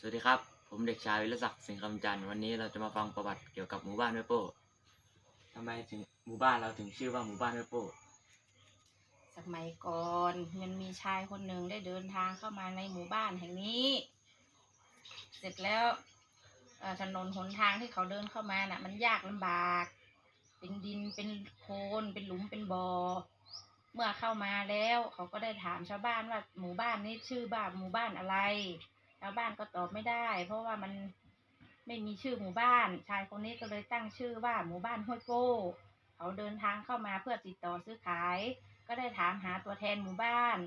สวัสดีครับ ผมเด็กชายวิรศักดิ์สิงห์คำจันทร์วันนี้เราจะมาฟังประวัติเกี่ยวกับหมู่บ้านห้วโป้ทำไมถึงหมู่บ้านเราถึงชื่อว่าหมู่บ้านห้วโป้สมัยก่อนมันมีชายคนหนึ่งได้เดินทางเข้ามาในหมู่บ้านแห่งนี้ เสร็จแล้วถนนหนทางที่เขาเดินเข้ามาน่ะ มันยากลำบาก เป็นดินเป็นโคลนเป็นหลุมเป็นบ่อเมื่อเข้ามาแล้ว เขาก็ได้ถามชาวบ้านว่าหมู่บ้านนี้ชื่อบ้านหมู่บ้านอะไร ชาวบ้านก็ตอบไม่ได้ เพราะว่ามันไม่มีชื่อหมู่บ้าน ชายคนนี้ก็เลยตั้งชื่อว่าหมู่บ้านห้วยโป้เขาเดินทางเข้ามาเพื่อติดต่อซื้อขาย ก็ได้ถามหาตัวแทนหมู่บ้าน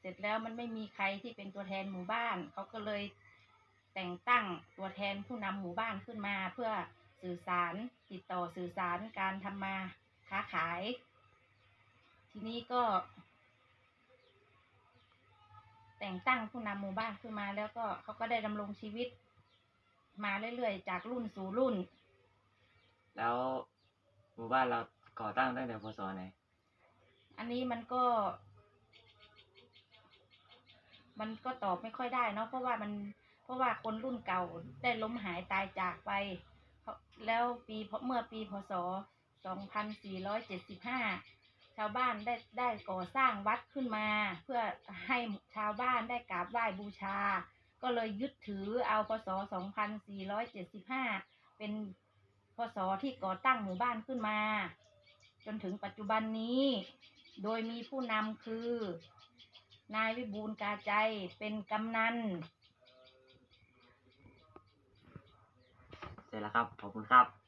เสร็จแล้วมันไม่มีใครที่เป็นตัวแทนหมู่บ้าน เขาก็เลยแต่งตั้งตัวแทนผู้นำหมู่บ้านขึ้นมาเพื่อสื่อสารติดต่อสื่อสารการทำมาค้าขาย ทีนี้ก็ แต่งตั้งผู้นำหมู่บ้านขึ้นมา แล้วก็เขาก็ได้ดำรงชีวิต มาเรื่อยๆ จากรุ่นสู่รุ่น แล้วหมู่บ้านเราก่อตั้งตั้งแต่พศไหน อันนี้มันก็ มันก็ตอบไม่ค่อยได้เนาะเพราะว่ามัน เพราะว่าคนรุ่นเก่าได้ล้มหายตายจากไปเพราะแล้วปีเมื่อปีพศ 2475 ชาวบ้านได้ได้ก่อสร้างวัดขึ้นมา เพื่อให้ชาวบ้านได้กราบไหว้บูชา ก็เลยยึดถือเอาพศ 2475 เป็นพศที่ก่อตั้งหมู่บ้านขึ้นมา จนถึงปัจจุบันนี้ โดยมีผู้นำคือ นายวิบูลกาใจเป็นกำนันเสร็จแล้วครับ ขอบคุณครับ